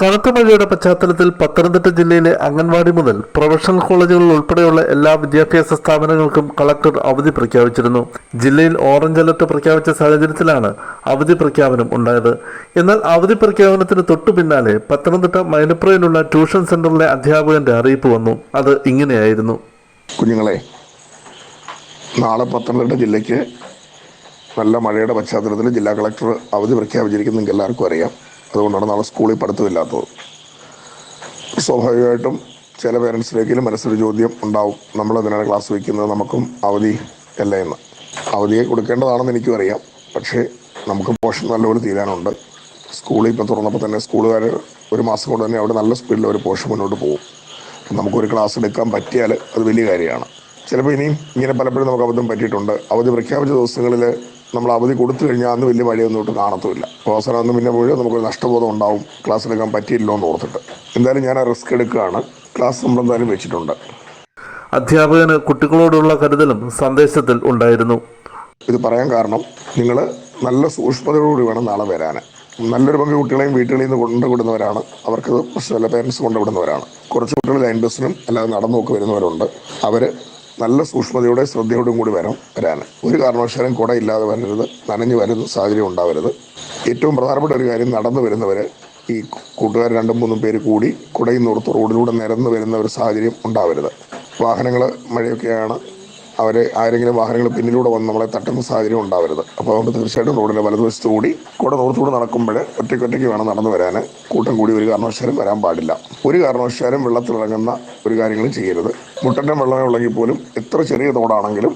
കനത്ത മഴയുടെ പശ്ചാത്തലത്തിൽ പത്തനംതിട്ട ജില്ലയിലെ അംഗൻവാടി മുതൽ പ്രൊഫഷണൽ കോളേജുകൾ ഉൾപ്പെടെയുള്ള എല്ലാ വിദ്യാഭ്യാസ സ്ഥാപനങ്ങൾക്കും കളക്ടർ അവധി പ്രഖ്യാപിച്ചിരുന്നു. ജില്ലയിൽ ഓറഞ്ച് അലർട്ട് പ്രഖ്യാപിച്ച സാഹചര്യത്തിലാണ് അവധി പ്രഖ്യാപനം ഉണ്ടായത്. എന്നാൽ അവധി പ്രഖ്യാപനത്തിന് തൊട്ടു പിന്നാലെ പത്തനംതിട്ട മൈനപ്പുറയിലുള്ള ട്യൂഷൻ സെന്ററിലെ അധ്യാപകന്റെ അറിയിപ്പ് വന്നു. അത് ഇങ്ങനെയായിരുന്നു. കുഞ്ഞുങ്ങളെ നാളെ പത്തനംതിട്ട ജില്ലയ്ക്ക് നല്ല മഴയുടെ പശ്ചാത്തലത്തിൽ ജില്ലാ കളക്ടർ അവധി പ്രഖ്യാപിച്ചിരിക്കുന്ന എല്ലാവർക്കും അറിയാം. അതുകൊണ്ടാണ് നാളെ സ്കൂളിൽ പഠിത്തമില്ലാത്തത്. സ്വാഭാവികമായിട്ടും ചില പേരൻസിലേക്കും മനസ്സിലൊരു ചോദ്യം ഉണ്ടാവും. നമ്മൾ എന്തിനാണ് ക്ലാസ് വയ്ക്കുന്നത്? നമുക്കും അവധി അല്ല എന്ന്. അവധിയെ കൊടുക്കേണ്ടതാണെന്ന് എനിക്കും അറിയാം പക്ഷേ നമുക്ക് പോഷൻ നല്ലപോലെ തീരാനുണ്ട്. സ്കൂളിൽ ഇപ്പം തുറന്നപ്പോൾ തന്നെ സ്കൂളുകാർ ഒരു മാസം കൊണ്ട് തന്നെ അവിടെ നല്ല സ്പീഡിൽ ഒരു പോഷൻ മുന്നോട്ട് പോകും. നമുക്കൊരു ക്ലാസ് എടുക്കാൻ പറ്റിയാൽ അത് വലിയ കാര്യമാണ്. ചിലപ്പോൾ ഇനിയും ഇങ്ങനെ പലപ്പോഴും നമുക്ക് അബദ്ധം പറ്റിയിട്ടുണ്ട്. അവധി പ്രഖ്യാപിച്ച ദിവസങ്ങളിൽ നമ്മൾ അവധി കൊടുത്തു കഴിഞ്ഞാൽ അന്ന് വലിയ മഴയൊന്നും ഇട്ട് കാണത്തുമില്ല. അപ്പോൾ അവസാനം അന്ന് പിന്നെ മുഴുവൻ നമുക്കൊരു നഷ്ടബോധം ഉണ്ടാവും. ക്ലാസ് എടുക്കാൻ പറ്റിയില്ലോ എന്ന് ഓർത്തിട്ട്. എന്തായാലും ഞാൻ ആ റിസ്ക് എടുക്കുകയാണ്. ക്ലാസ് നമ്മൾ എന്തായാലും വെച്ചിട്ടുണ്ട്. അധ്യാപകന് കുട്ടികളോടുള്ള കരുതലും സന്ദേശത്തിൽ ഉണ്ടായിരുന്നു. ഇത് പറയാൻ കാരണം നിങ്ങൾ നല്ല സൂക്ഷ്മതയോടുകൂടി വേണം നാളെ വരാൻ നല്ലൊരു പങ്ക് കുട്ടികളെയും വീട്ടുകളിൽ നിന്ന് കൊണ്ടുവിടുന്നവരാണ്. അവർക്ക് പ്രശ്നമല്ല പേരൻസ് കൊണ്ടുവിടുന്നവരാണ്. കുറച്ച് കുട്ടികൾ ലൈൻ ബസ്സിനും അല്ലാതെ നടന്നു നോക്കി വരുന്നവരുണ്ട്. അവർ നല്ല സൂക്ഷ്മതയോടെ ശ്രദ്ധയോടും കൂടി വരാം വരാൻ. ഒരു കാരണവശാലും കുട ഇല്ലാതെ വരരുത് നനഞ്ഞു വരുന്ന സാഹചര്യം ഉണ്ടാവരുത്. ഏറ്റവും പ്രധാനപ്പെട്ട ഒരു കാര്യം നടന്നു വരുന്നവർ ഈ കൂട്ടുകാർ രണ്ടും മൂന്നും പേര് കൂടി കുടയിൽ നിന്നോർത്ത് റോഡിലൂടെ നിരന്ന് വരുന്ന ഒരു സാഹചര്യം ഉണ്ടാവരുത്. വാഹനങ്ങൾ മഴയൊക്കെയാണ് അവരെ ആരെങ്കിലും വാഹനങ്ങൾ പിന്നിലൂടെ വന്ന് നമ്മളെ തട്ടുന്ന സാഹചര്യം ഉണ്ടാവരുത്. അപ്പോൾ അതുകൊണ്ട് തീർച്ചയായിട്ടും റോഡിന്റെ വലതുവശത്ത് കൂടി കൂടെ നോർത്തൂടെ നടക്കുമ്പോൾ ഒറ്റയ്ക്കൊറ്റയ്ക്ക് വേണം നടന്നു വരാൻ കൂട്ടം കൂടി ഒരു കാരണവശാലും വരാൻ പാടില്ല. ഒരു കാരണവശാലും വെള്ളത്തിലിറങ്ങുന്ന ഒരു കാര്യങ്ങളും ചെയ്യരുത്. മുട്ടന്റെ വെള്ളമേ ഉള്ളെങ്കിൽ പോലും എത്ര ചെറിയ തോടാണെങ്കിലും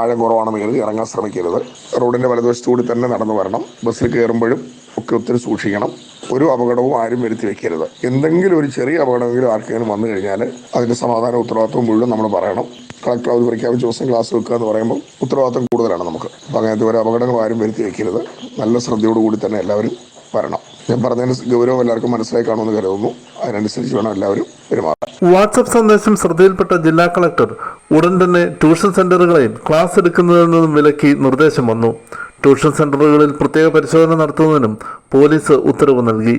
ആഴം കുറവാണെന്ന് കരുതി ഇറങ്ങാൻ ശ്രമിക്കരുത്. റോഡിന്റെ വലതുവശത്ത് കൂടി തന്നെ നടന്നു വരണം. ബസ്സിൽ കയറുമ്പോഴും ഒക്കെ ഒത്തിരി സൂക്ഷിക്കണം. ഒരു അപകടവും ആരും വരുത്തി വെക്കരുത്. എന്തെങ്കിലും ഒരു ചെറിയ അപകടമെങ്കിലും ആർക്കെങ്കിലും വന്നു കഴിഞ്ഞാൽ അതിന്റെ സമാധാന ഉത്തരവാദിത്വം മുഴുവൻ നമ്മൾ പറയണം. കളക്ടർ അവധി പ്രഖ്യാപിച്ച ദിവസം ക്ലാസ് വെക്കുക എന്ന് പറയുമ്പോൾ ഉത്തരവാദിത്വം കൂടുതലാണ് നമുക്ക്. അപ്പോൾ അങ്ങനത്തെ ഒരു അപകടങ്ങൾ ആരും വരുത്തി വെക്കരുത്. നല്ല ശ്രദ്ധയോടുകൂടി തന്നെ എല്ലാവരും വരണം. ഞാൻ പറഞ്ഞതിന് ഗൗരവം എല്ലാവർക്കും മനസ്സിലായി കാണുമെന്ന് കരുതുന്നു. അതിനനുസരിച്ച് വേണം എല്ലാവരും പെരുമാറാൻ. വാട്സപ്പ് സന്ദേശം ശ്രദ്ധയിൽപ്പെട്ട ജില്ലാ കളക്ടർ ഉടൻ തന്നെ ട്യൂഷൻ സെന്ററുകളെയും ക്ലാസ് എടുക്കുന്നതിൽ നിന്നും വിലക്കി നിർദ്ദേശം വന്നു. ട്യൂഷൻ സെന്ററുകളിൽ പ്രത്യേക പരിശോധന നടത്തുന്നതിനും പോലീസ് ഉത്തരവ് നൽകി.